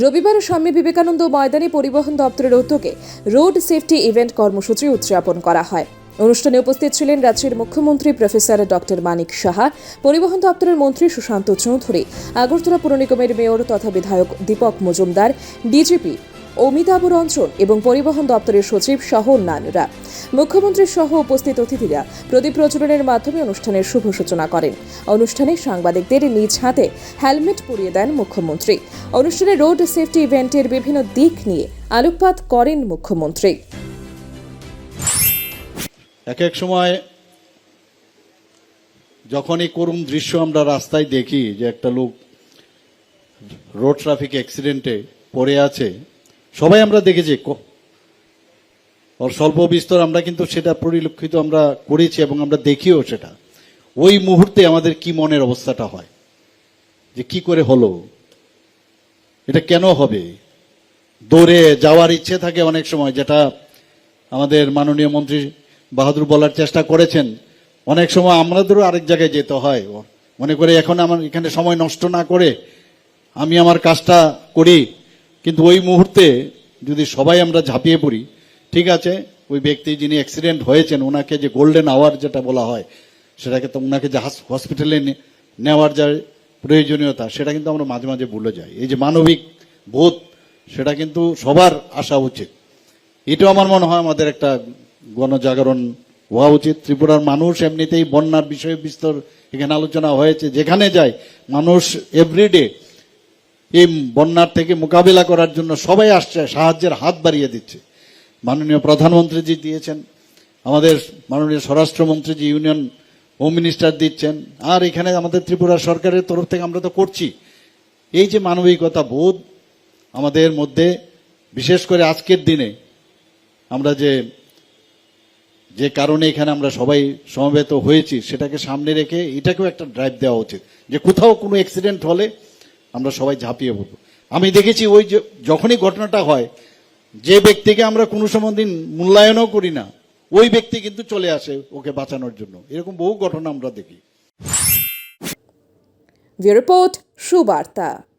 রবিবার স্বামী বিবেকানন্দ ময়দানে পরিবহন দপ্তরের উদ্যোগে রোড সেফটি ইভেন্ট কর্মসূচি উদযাপন করা হয়। অনুষ্ঠানে উপস্থিত ছিলেন রাজ্যের মুখ্যমন্ত্রী প্রফেসর ডক্টর মানিক সাহা, পরিবহন দপ্তরের মন্ত্রী সুশান্ত চৌধুরী, আগরতলা পুর নিগমের মেয়র তথা বিধায়ক দীপক মজুমদার, ডিজিপি অমিতাভ রঞ্জন এবং পরিবহন দপ্তরের সচিব সহ অন্যান্যরা। মুখ্যমন্ত্রী সহ উপস্থিত অতিথিরা প্রদীপ প্রজ্বলনের মাধ্যমে অনুষ্ঠানের শুভ সূচনা করেন। অনুষ্ঠানে সাংবাদিকদের নিজ হাতে হেলমেট পরিয়ে দেন মুখ্যমন্ত্রী। অনুষ্ঠানে রোড সেফটি ইভেন্টের বিভিন্ন দিক নিয়ে আলোকপাত করেন মুখ্যমন্ত্রী। এক এক সময় যখন এই করুণ দৃশ্য আমরা রাস্তায় দেখি যে একটা লোক রোড ট্রাফিক অ্যাক্সিডেন্টে পড়ে আছে সবাই আমরা দেখেছি স্বল্প বিস্তর আমরা কিন্তু সেটা পরিলক্ষিত আমরা করেছি এবং আমরা দেখিও সেটা। ওই মুহূর্তে আমাদের কি মনের অবস্থাটা হয়? যে কি করে হলো? এটা কেন হবে? দৌড়ে যাওয়ার ইচ্ছে থাকে অনেক সময়, যেটা আমাদের মাননীয় মন্ত্রী বাহাদুর বলার চেষ্টা করেছেন। অনেক সময় আমাদেরও আরেক জায়গায় যেতে হয়। মনে করে এখন আমার এখানে সময় নষ্ট না করে আমি আমার কাজটা করি। কিন্তু ওই মুহূর্তে যদি সবাই আমরা ঝাঁপিয়ে পড়ি, ঠিক আছে, ওই ব্যক্তি যিনি অ্যাক্সিডেন্ট হয়েছেন, ওনাকে যে গোল্ডেন আওয়ার যেটা বলা হয়, সেটাকে তো ওনাকে যে হসপিটালে নেওয়ার যা প্রয়োজনীয়তা, সেটা কিন্তু আমরা মাঝে মাঝে ভুলে যাই। এই যে মানবিক বোধ, সেটা কিন্তু সবার আসা উচিত। এটাও আমার মনে হয় আমাদের একটা গণজাগরণ হওয়া উচিত। ত্রিপুরার মানুষ এমনিতেই বন্যার বিষয়ে বিস্তর এখানে আলোচনা হয়েছে। যেখানে যায় মানুষ এভরিডে এই বন্যার থেকে মোকাবিলা করার জন্য সবাই আসছে, সাহায্যের হাত বাড়িয়ে দিচ্ছে। মাননীয় প্রধানমন্ত্রীজি দিয়েছেন, আমাদের মাননীয় স্বরাষ্ট্রমন্ত্রীজি ইউনিয়ন হোম মিনিস্টার দিচ্ছেন, আর এখানে আমাদের ত্রিপুরা সরকারের তরফ থেকে আমরা তো করছি। এই যে মানবিকতা বোধ, আমাদের মধ্যে, বিশেষ করে আজকের দিনে, আমরা যে যে কারণে এখানে আমরা সবাই সমবেত হয়েছি, সেটাকে সামনে রেখে এটাকেও একটা ড্রাইভ দেওয়া উচিত। যে কোথাও কোনো অ্যাক্সিডেন্ট হলে আমরা সবাই ঝাঁপিয়ে পড়ব। আমি দেখেছি ওই যখনই ঘটনাটা হয়, যে ব্যক্তিকে আমরা কোনো সময় দিন মূল্যায়নও করি না, ওই ব্যক্তি কিন্তু চলে আসে ওকে বাঁচানোর জন্য। এরকম বহু ঘটনা আমরা দেখি। রিপোর্ট, সুবার্তা।